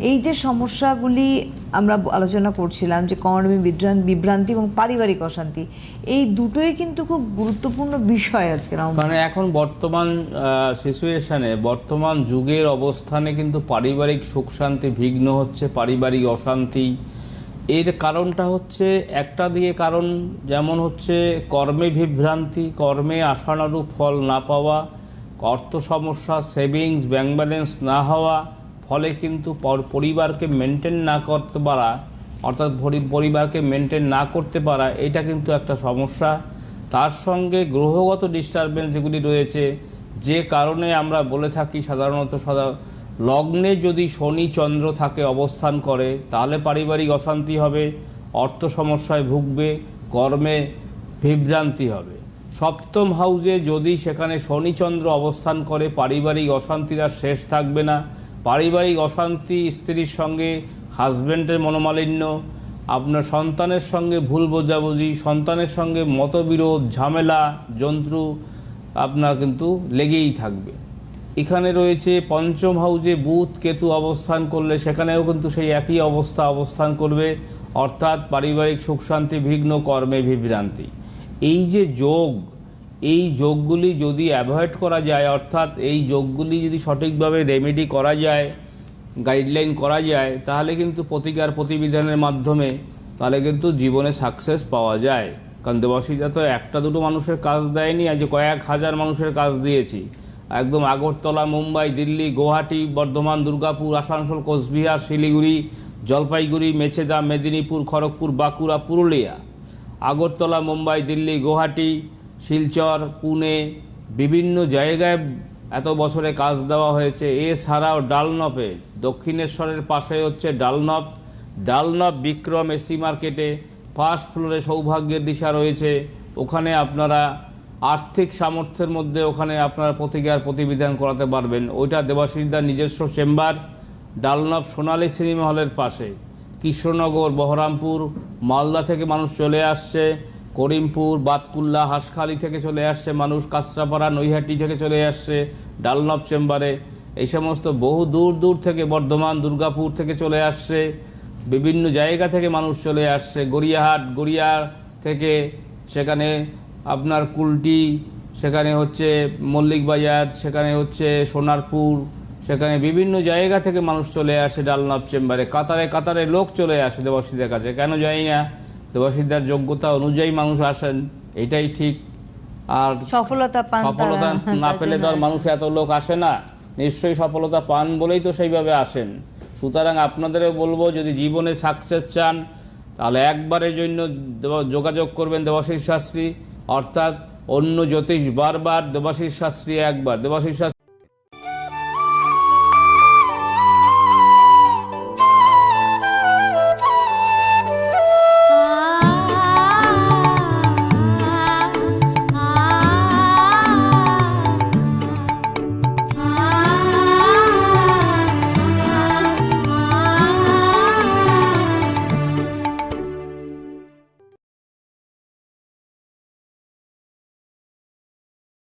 এই যে সমস্যাগুলি আমরা আলোচনা করছিলাম, যে কর্মী বিভ্রান- বিভ্রান্তি এবং পারিবারিক অশান্তি, এই দুটোই কিন্তু খুব গুরুত্বপূর্ণ বিষয় আজকে কারণ এখন বর্তমান সিচুয়েশনে বর্তমান যুগের অবস্থানে কিন্তু পারিবারিক সুখ শান্তি বিঘ্ন হচ্ছে, পারিবারিক অশান্তি। এর কারণটা হচ্ছে, একটা দিয়ে কারণ যেমন হচ্ছে, কর্মে বিভ্রান্তি, কর্মে আশানুরূপ ফল না পাওয়া, অর্থ সমস্যা সেভিংস ব্যাংক ব্যালেন্স না হওয়া ফলে কিন্তু পর- পরিবারকে মেনটেন না করতে পারা, অর্থাৎ পরিবারকে মেনটেন না করতে পারা, এটা কিন্তু একটা সমস্যা। তার সঙ্গে গ্রহগত ডিস্টারবেন্স যেগুলি রয়েছে, যে কারণে আমরা বলে থাকি সাধারণত সদা, লগ্নে যদি শনি চন্দ্র থাকে অবস্থান করে, তাহলে পারিবারিক অশান্তি হবে, অর্থ সমস্যায় ভুগবে, কর্মে বিভ্রান্তি হবে। সপ্তম হাউজে যদি সেখানে শনিচন্দ্র অবস্থান করে, পারিবারিক অশান্তির শেষ থাকবে না পারিবারিক অশান্তি, স্ত্রীর সঙ্গে হাজব্যান্ডের মনোমালিন্য, আপনার সন্তানের সঙ্গে ভুল বোঝাবুঝি, সন্তানের সঙ্গে মতবিরোধ, ঝামেলা যন্ত্রু আপনার কিন্তু লেগেই থাকবে। এখানে রয়েছে পঞ্চম হাউজে বুধ কেতু অবস্থান করলে সেখানেও কিন্তু সেই একই অবস্থা অবস্থান করবে, অর্থাৎ পারিবারিক সুখ শান্তি, বিঘ্ন, কর্মে বিভ্রান্তি। এই যে যোগ এই যোগগুলি যদি অ্যাভয়েড করা যায়, অর্থাৎ এই যোগগুলি যদি সঠিকভাবে রেমেডি করা যায় গাইডলাইন করা যায়, তাহলে কিন্তু প্রতিকার প্রতিবিধানের মাধ্যমে, তাহলে কিন্তু জীবনে সাকসেস পাওয়া যায়। কারণ দেবাসীরা তো একটা দুটো মানুষের কাজ দেয়নি, আজ কয়েক হাজার মানুষের কাজ দিয়েছি। একদম আগরতলা, মুম্বাই, দিল্লি, গুয়াহাটি, বর্ধমান, দুর্গাপুর, আসানসোল, কোচবিহার, শিলিগুড়ি, জলপাইগুড়ি, মেছেদা, মেদিনীপুর, খড়গপুর, বাঁকুড়া, পুরুলিয়া। আগরতলা, মুম্বাই, দিল্লি, গুয়াহাটি শিলচর, পুনে, বিভিন্ন জায়গায় এত বছরে কাজ দেওয়া হয়েছে। এছাড়াও ডালনপে, দক্ষিণেশ্বরের পাশে হচ্ছে ডালনপ। ডালনপ বিক্রম এসি মার্কেটে ফার্স্ট ফ্লোরে সৌভাগ্যের দিশা রয়েছে। ওখানে আপনারা আর্থিক সামর্থ্যের মধ্যে ওখানে আপনারা প্রতিকার প্রতিবিধান করাতে পারবেন। ওইটা দেবাশিসদার নিজস্ব চেম্বার ডালনব সোনালী সিনেমা হলের পাশে। কৃষ্ণনগর, বহরামপুর, মালদা থেকে মানুষ চলে আসছে। করিমপুর, বাতকুল্লা, হাঁসখালি থেকে চলে আসছে মানুষ, কাঁচরাপাড়া, নৈহাটি থেকে চলে আসছে ডালনব চেম্বারে। এই সমস্ত বহু দূর দূর থেকে বর্ধমান, দুর্গাপুর থেকে চলে আসছে। বিভিন্ন জায়গা থেকে মানুষ চলে আসছে। গড়িয়াহাট, গড়িয়া থেকে সেখানে আপনার কুলটি, সেখানে হচ্ছে মল্লিক বাজার, সেখানে হচ্ছে সোনারপুর, সেখানে বিভিন্ন জায়গা থেকে মানুষ চলে আসে ডালনাব চেম্বারে। কাতারে কাতারে লোক চলে আসে দেবাসীদের কাছে। কেন জানি না? দেবাসীদার যোগ্যতা অনুযায়ী মানুষ আসেন এটাই ঠিক। আর সফলতা পান সফলতা না পেলে তো আর মানুষ এত লোক আসে না। নিশ্চয়ই সফলতা পান বলেই তো সেইভাবে আসেন। সুতরাং আপনাদেরও বলব যদি জীবনে সাকসেস চান তাহলে একবারের জন্য যোগাযোগ করবেন দেবাশিস শাস্ত্রী। অর্থাৎ অন্য জ্যোতিষ বারবার দেবাশিস শাস্ত্রী একবার। দেবাশিস শাস্ত্রী